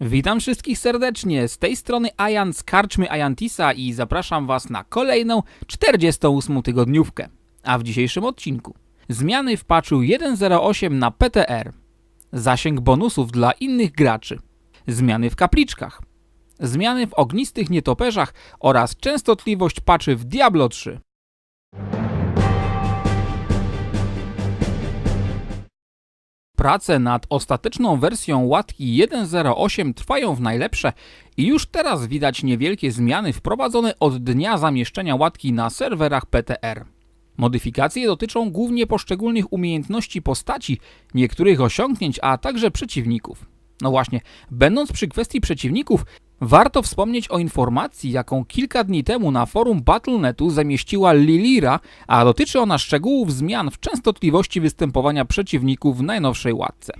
Witam wszystkich serdecznie, z tej strony Ajan z Karczmy Ajantisa i zapraszam Was na kolejną 48 tygodniówkę. A w dzisiejszym odcinku. Zmiany w patchu 1.08 na PTR, zasięg bonusów dla innych graczy, zmiany w kapliczkach, zmiany w ognistych nietoperzach oraz częstotliwość patchy w Diablo 3. Prace nad ostateczną wersją łatki 1.08 trwają w najlepsze i już teraz widać niewielkie zmiany wprowadzone od dnia zamieszczenia łatki na serwerach PTR. Modyfikacje dotyczą głównie poszczególnych umiejętności postaci, niektórych osiągnięć, a także przeciwników. No właśnie, będąc przy kwestii przeciwników, warto wspomnieć o informacji, jaką kilka dni temu na forum Battle.netu zamieściła Lilira, a dotyczy ona szczegółów zmian w częstotliwości występowania przeciwników w najnowszej łatce.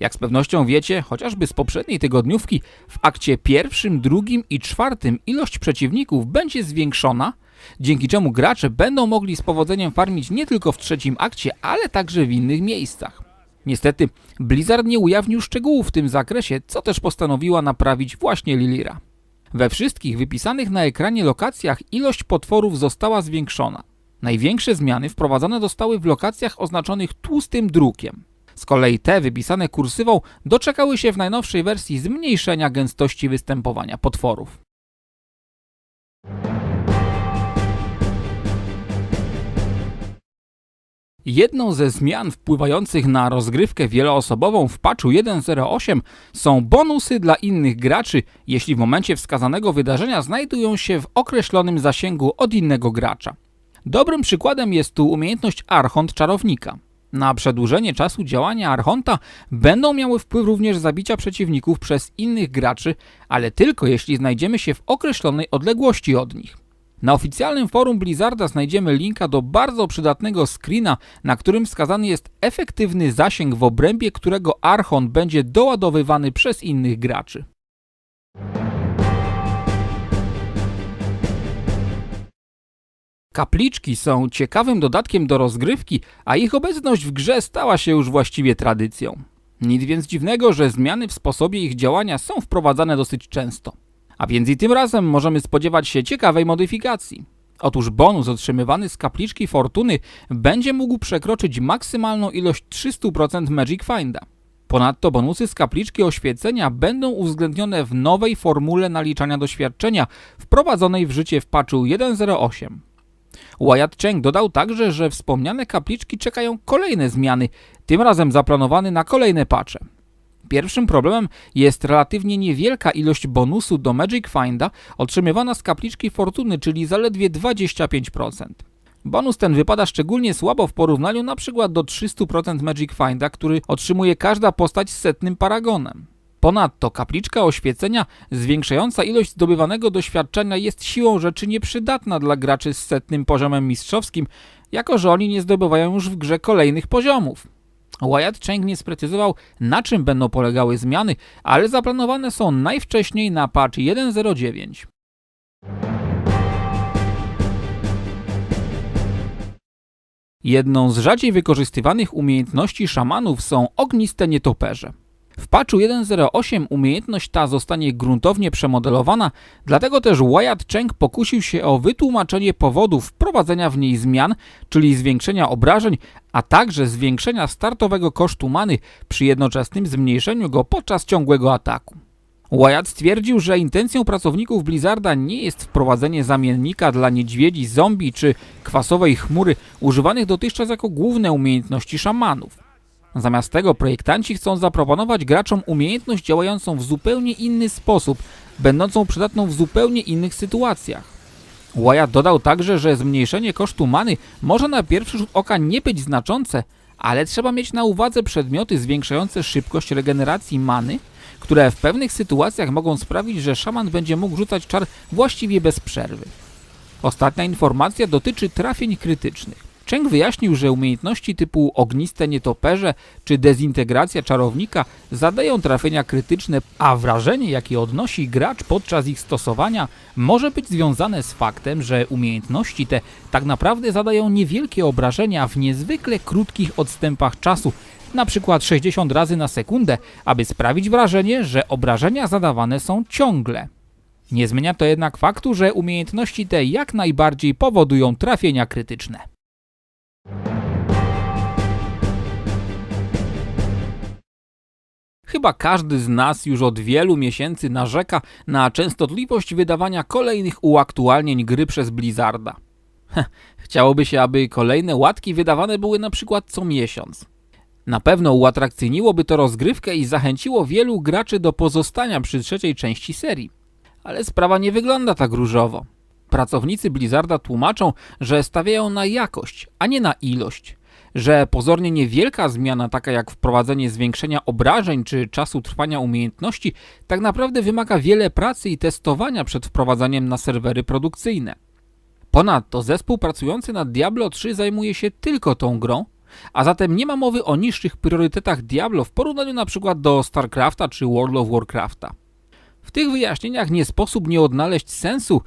Jak z pewnością wiecie, chociażby z poprzedniej tygodniówki, w akcie pierwszym, drugim i czwartym ilość przeciwników będzie zwiększona, dzięki czemu gracze będą mogli z powodzeniem farmić nie tylko w trzecim akcie, ale także w innych miejscach. Niestety, Blizzard nie ujawnił szczegółów w tym zakresie, co też postanowiła naprawić właśnie Lilira. We wszystkich wypisanych na ekranie lokacjach ilość potworów została zwiększona. Największe zmiany wprowadzone zostały w lokacjach oznaczonych tłustym drukiem. Z kolei te wypisane kursywą doczekały się w najnowszej wersji zmniejszenia gęstości występowania potworów. Jedną ze zmian wpływających na rozgrywkę wieloosobową w patchu 1.08 są bonusy dla innych graczy, jeśli w momencie wskazanego wydarzenia znajdują się w określonym zasięgu od innego gracza. Dobrym przykładem jest tu umiejętność Archont Czarownika. Na przedłużenie czasu działania Archonta będą miały wpływ również zabicia przeciwników przez innych graczy, ale tylko jeśli znajdziemy się w określonej odległości od nich. Na oficjalnym forum Blizzarda znajdziemy linka do bardzo przydatnego screena, na którym wskazany jest efektywny zasięg w obrębie którego Archon będzie doładowywany przez innych graczy. Kapliczki są ciekawym dodatkiem do rozgrywki, a ich obecność w grze stała się już właściwie tradycją. Nic więc dziwnego, że zmiany w sposobie ich działania są wprowadzane dosyć często. A więc i tym razem możemy spodziewać się ciekawej modyfikacji. Otóż bonus otrzymywany z kapliczki fortuny będzie mógł przekroczyć maksymalną ilość 300% Magic Finda. Ponadto bonusy z kapliczki oświecenia będą uwzględnione w nowej formule naliczania doświadczenia wprowadzonej w życie w patchu 1.08. Wyatt Cheng dodał także, że wspomniane kapliczki czekają kolejne zmiany, tym razem zaplanowane na kolejne patche. Pierwszym problemem jest relatywnie niewielka ilość bonusu do Magic Finda otrzymywana z kapliczki fortuny, czyli zaledwie 25%. Bonus ten wypada szczególnie słabo w porównaniu np. do 300% Magic Finda, który otrzymuje każda postać z setnym paragonem. Ponadto kapliczka oświecenia zwiększająca ilość zdobywanego doświadczenia jest siłą rzeczy nieprzydatna dla graczy z setnym poziomem mistrzowskim, jako że oni nie zdobywają już w grze kolejnych poziomów. Wyatt Cheng nie sprecyzował, na czym będą polegały zmiany, ale zaplanowane są najwcześniej na patch 1.09. Jedną z rzadziej wykorzystywanych umiejętności szamanów są ogniste nietoperze. W patchu 1.08 umiejętność ta zostanie gruntownie przemodelowana, dlatego też Wyatt Cheng pokusił się o wytłumaczenie powodów wprowadzenia w niej zmian, czyli zwiększenia obrażeń, a także zwiększenia startowego kosztu many przy jednoczesnym zmniejszeniu go podczas ciągłego ataku. Wyatt stwierdził, że intencją pracowników Blizzarda nie jest wprowadzenie zamiennika dla niedźwiedzi, zombie czy kwasowej chmury używanych dotychczas jako główne umiejętności szamanów. Zamiast tego projektanci chcą zaproponować graczom umiejętność działającą w zupełnie inny sposób, będącą przydatną w zupełnie innych sytuacjach. Wyatt dodał także, że zmniejszenie kosztu many może na pierwszy rzut oka nie być znaczące, ale trzeba mieć na uwadze przedmioty zwiększające szybkość regeneracji many, które w pewnych sytuacjach mogą sprawić, że szaman będzie mógł rzucać czar właściwie bez przerwy. Ostatnia informacja dotyczy trafień krytycznych. Cheng wyjaśnił, że umiejętności typu ogniste nietoperze czy dezintegracja czarownika zadają trafienia krytyczne, a wrażenie, jakie odnosi gracz podczas ich stosowania, może być związane z faktem, że umiejętności te tak naprawdę zadają niewielkie obrażenia w niezwykle krótkich odstępach czasu, przykład 60 razy na sekundę, aby sprawić wrażenie, że obrażenia zadawane są ciągle. Nie zmienia to jednak faktu, że umiejętności te jak najbardziej powodują trafienia krytyczne. Chyba każdy z nas już od wielu miesięcy narzeka na częstotliwość wydawania kolejnych uaktualnień gry przez Blizzarda. Chciałoby się, aby kolejne łatki wydawane były na przykład co miesiąc. Na pewno uatrakcyjniłoby to rozgrywkę i zachęciło wielu graczy do pozostania przy trzeciej części serii. Ale sprawa nie wygląda tak różowo. Pracownicy Blizzarda tłumaczą, że stawiają na jakość, a nie na ilość. Że pozornie niewielka zmiana, taka jak wprowadzenie zwiększenia obrażeń czy czasu trwania umiejętności, tak naprawdę wymaga wiele pracy i testowania przed wprowadzaniem na serwery produkcyjne. Ponadto zespół pracujący nad Diablo 3 zajmuje się tylko tą grą, a zatem nie ma mowy o niższych priorytetach Diablo w porównaniu na przykład do StarCrafta czy World of Warcrafta. W tych wyjaśnieniach nie sposób nie odnaleźć sensu,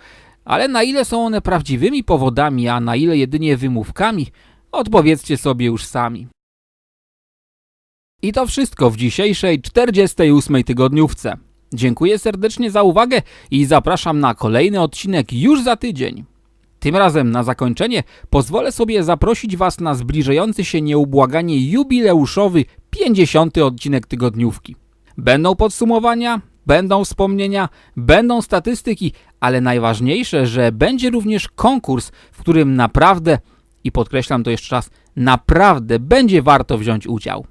ale na ile są one prawdziwymi powodami, a na ile jedynie wymówkami, odpowiedzcie sobie już sami. I to wszystko w dzisiejszej 48 tygodniówce. Dziękuję serdecznie za uwagę i zapraszam na kolejny odcinek już za tydzień. Tym razem na zakończenie pozwolę sobie zaprosić Was na zbliżający się nieubłaganie jubileuszowy 50. odcinek tygodniówki. Będą podsumowania, będą wspomnienia, będą statystyki, ale najważniejsze, że będzie również konkurs, w którym naprawdę, i podkreślam to jeszcze raz, naprawdę będzie warto wziąć udział.